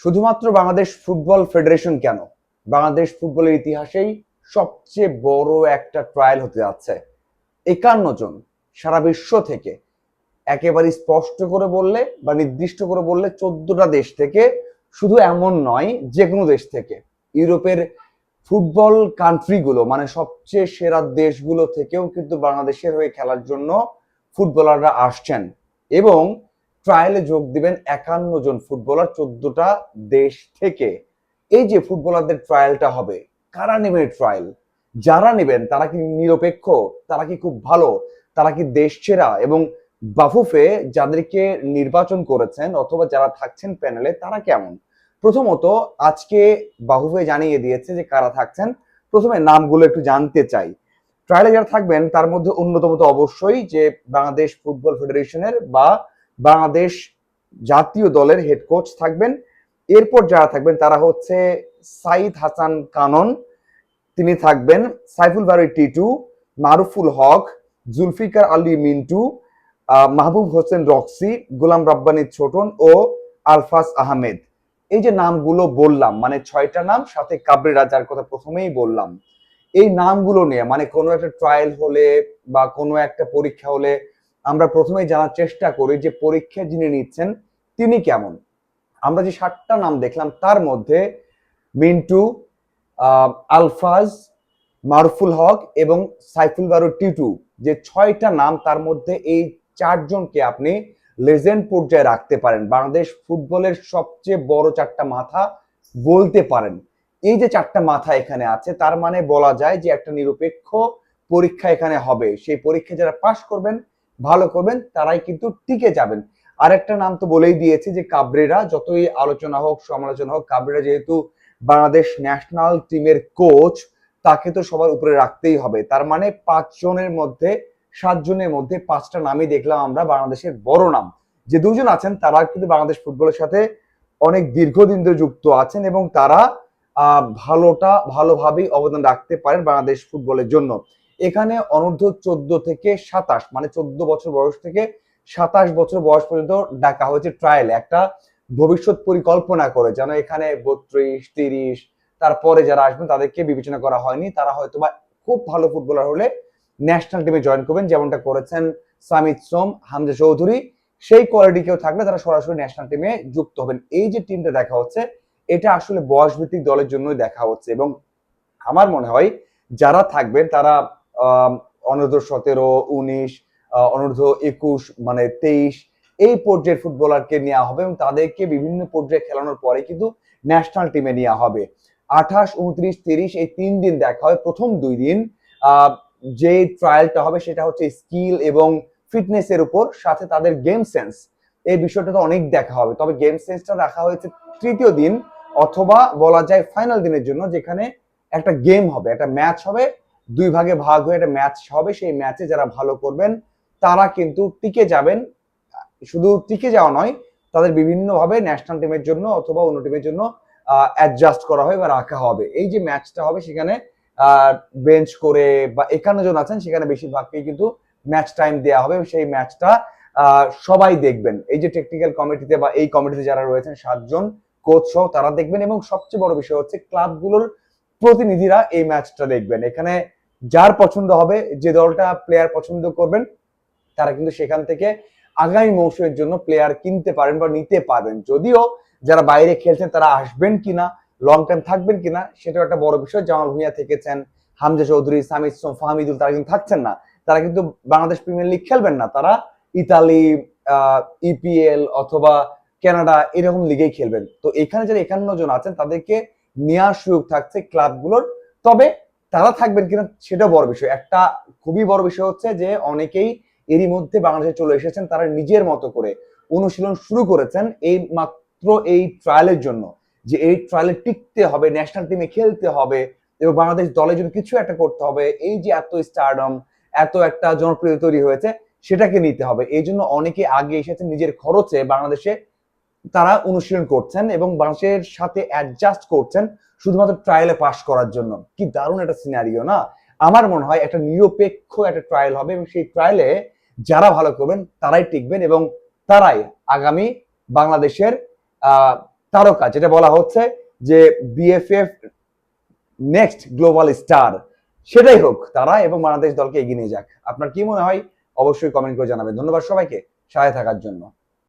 শুধুমাত্র Bangladesh football federation কেন? বাংলাদেশ ফুটবলের ইতিহাসেই সবচেয়ে বড় একটা ট্রায়াল হতে যাচ্ছে। একান্ন জন সারা বিশ্ব থেকে একেবারে স্পষ্ট করে বললে বা নির্দিষ্ট করে বললে চোদ্দটা দেশ থেকে শুধু এমন নয় যে কোনো দেশ থেকে। ইউরোপের ফুটবল কান্ট্রিগুলো মানে সবচেয়ে সেরা দেশগুলো থেকেও কিন্তু বাংলাদেশের হয়ে খেলার জন্য ফুটবলাররা আসছেন। এবং ট্রায়ালে যোগ দিবেন একান্ন জন ফুটবলার চোদ্দটা দেশ থেকে। এই যে ফুটবলারদের ট্রায়ালটা হবে, কারা নেবেন ট্রায়াল যারা নেবেন, তারা কি নিরপেক্ষ? তারা কি খুব ভালো? তারা কি দেশ সেরা? এবং বাফুফে যাদেরকে নির্বাচন করেছেন অথবা যারা থাকছেন প্যানেলে তারা কেমন? প্রথমত, আজকে বাহুফে জানিয়ে দিয়েছে যে কারা থাকছেন। প্রথমে নামগুলো একটু জানতে চাই। ট্রায়ালে যারা থাকবেন, তার মধ্যে অন্যতম তো অবশ্যই যে বাংলাদেশ ফুটবল ফেডারেশনের বা বাংলাদেশ জাতীয় দলের হেড কোচ থাকবেন। এরপর যারা থাকবেন, তারা হচ্ছে সাইদ হাসান কানন। তিনি থাকবেন সাইফুল বারি টিটু, মারুফুল হক, জুলফিকার আলী মিন্টু মাহবুব হোসেন রক্সি, গোলাম রাব্বানি ছোটন ও আলফাস আহমেদ। এই যে নামগুলো বললাম মানে ছয়টা নাম, সাথে কাবরেরা রাজার কথা প্রথমেই বললাম। এই নামগুলো নিয়ে মানে কোনো একটা ট্রায়াল হলে বা কোনো একটা পরীক্ষা হলে আমরা প্রথমেই জানার চেষ্টা করি যে পরীক্ষা যিনি নিচ্ছেন, তিনি কেমন? আমরা যে সাতটা নাম দেখলাম, তার মধ্যে মিন্টু আলফাজ, মারফুল হক এবং সাইফুল বারু টিটু, যে ছয়টা নাম তার মধ্যে এই চারজনকে আপনি লেজেন্ড পর্যায়ে রাখতে পারেন। বাংলাদেশ ফুটবলের সবচেয়ে বড় চারটা মাথা বলতে পারেন। এই যে চারটা মাথা এখানে আছে, তার মানে বলা যায় যে একটা নিরপেক্ষ পরীক্ষা এখানে হবে। সেই পরীক্ষা যারা পাশ করবেন ভালো করবেন, তারাই কিন্তু টিকে যাবেন। আরেকটা নাম তো বলেই দিয়েছে যে কাবরেরা, যতই আলোচনা হোক, সমালোচনা হোক, কাবরেরা যেহেতু বাংলাদেশ ন্যাশনাল টিমের কোচ, তাকে তো সবার উপরে রাখতেই হবে। তার মানে পাঁচ জনের মধ্যে, সাত জনের মধ্যে পাঁচটা নামই দেখলাম আমরা বাংলাদেশের বড় নাম। যে দুজন আছেন, তারা কিন্তু বাংলাদেশ ফুটবলের সাথে অনেক দীর্ঘদিন ধরে যুক্ত আছেন এবং তারা ভালোটা, ভালোভাবেই অবদান রাখতে পারেন বাংলাদেশ ফুটবলের জন্য। এখানে অনূর্ধ্ব চোদ্দ থেকে সাতাশ মানে চোদ্দ বছর বয়স থেকে সাতাশ বছর বয়স পর্যন্ত ডাকা হয়েছে ট্রায়াল একটা ভবিষ্যৎ পরিকল্পনা করে যেন এখানে বত্রিশ, তিরিশ, তারপরে যারা আসবেন তাদেরকে বিবেচনা করা হয়নি, তারা হয়তো বা খুব ভালো ফুটবলার হলে ন্যাশনাল টিমে জয়েন করবেন, যেমনটা করেছেন সামিত সোম, হামজা চৌধুরী, সেই কোয়ালিটি কেউ থাকলে তারা সরাসরি ন্যাশনাল টিমে যুক্ত হবেন। এই যে টিমটা দেখা হচ্ছে, এটা আসলে বয়স ভিত্তিক দলের জন্যই দেখা হচ্ছে এবং আমার মনে হয় যারা থাকবেন তারা অনূর্ধ্ব সতেরো, উনিশ অনূর্ধ্ব একুশ মানে তেইশ, এই পর্যায়ের ফুটবলারকে নেওয়া হবে এবং তাদেরকে বিভিন্ন পর্যায়ে খেলানোর পরে কিন্তু ন্যাশনাল টিমে নেওয়া হবে। আঠাশ, উনত্রিশ, তিরিশ, এই তিন দিন দেখা হয় প্রথম দুই দিন যে ট্রায়ালটা হবে সেটা হচ্ছে স্কিল এবং ফিটনেস এর উপর, সাথে তাদের গেম সেন্স এই বিষয়টা তো অনেক দেখা হবে। তবে গেম সেন্সটা রাখা হয়েছে তৃতীয় দিন, অথবা বলা যায় ফাইনাল দিনের জন্য, যেখানে একটা গেম হবে, একটা ম্যাচ হবে। দুই ভাগে ভাগ হয়ে একটা ম্যাচ হবে, সেই ম্যাচে যারা ভালো করবেন, তারা কিন্তু টিকে যাবেন। শুধু টিকে যাওয়া নয়, তাদের বিভিন্নভাবে ন্যাশনাল টিমের জন্য অথবা অন্য টিমের জন্য অ্যাডজাস্ট করা হবে বা রাখা হবে। এই যে ম্যাচটা হবে, সেখানে বেঞ্চ করে বা একান্ন জন আছেন, সেখানে বেশিরভাগকেই কিন্তু ম্যাচ টাইম দেওয়া হবে। সেই ম্যাচটা সবাই দেখবেন। এই যে টেকনিক্যাল কমিটিতে বা এই কমিটিতে যারা রয়েছেন, সাতজন কোচ সহ তারা দেখবেন। এবং সবচেয়ে বড় বিষয় হচ্ছে ক্লাবগুলোর প্রতিনিধিরা এই ম্যাচটা দেখবেন। এখানে যার পছন্দ হবে, যে দলটা প্লেয়ার পছন্দ করবেন, তারা কিন্তু সেখান থেকে আগামী মৌসুমের জন্য প্লেয়ার কিনতে পারেন বা নিতে পারবেন যদিও যারা বাইরে খেলছেন, তারা আসবেন কিনা লং টাইম থাকবেন কিনা, সেটাও একটা বড় বিষয়। জামাল ভুঁইয়া থেকেছেন, হামজা চৌধুরী, সামিদ সোম, ফাহমিদুল, তারা কিন্তু থাকছেন না। তারা কিন্তু বাংলাদেশ প্রিমিয়ার লিগ খেলবেন না। তারা ইতালি ইপিএল অথবা কানাডা এরকম লিগেই খেলবেন। তো এখানে যারা একান্ন জন আছেন, তাদেরকে নেওয়ার সুযোগ থাকছে ক্লাবগুলোর তবে তারা থাকবেন কিনা সেটাও বড় বিষয়। একটা খুবই বড় বিষয় হচ্ছে যে অনেকেই এরই মধ্যে বাংলাদেশে চলে এসেছেন, তারা নিজের মতো করে অনুশীলন শুরু করেছেন এই মাত্র এই ট্রায়ালের জন্য। যে এই ট্রায়ালে টিকতে হবে ন্যাশনাল টিমে খেলতে হবে, এবং বাংলাদেশ দলের জন্য কিছু একটা করতে হবে। এই যে এত স্টারডম এত একটা জনপ্রিয় তৈরি হয়েছে, সেটাকে নিতে হবে। এই জন্য অনেকে আগে এসেছেন নিজের খরচে বাংলাদেশে তারা অনুশীলন করছেন এবং বাংলাদেশের সাথে অ্যাডজাস্ট করছেন। শুধুমাত্র ট্রায়ালে পাশ করার জন্য। কি দারুণ একটা সিনারিও না? আমার মনে হয় একটা নিরপেক্ষ একটা ট্রায়াল হবে এবং সেই ট্রায়ালে যারা ভালো করবেন, তারাই টিকবেন এবং তারাই আগামী বাংলাদেশের তারকা, যেটা বলা হচ্ছে যে বিএফএফ নেক্সট গ্লোবাল স্টার সেটাই হোক তারা এবং বাংলাদেশ দলকে এগিয়ে নিয়ে যাক। আপনার কি মনে হয়? অবশ্যই কমেন্ট করে জানাবেন। ধন্যবাদ সবাইকে। সাথে থাকার জন্য।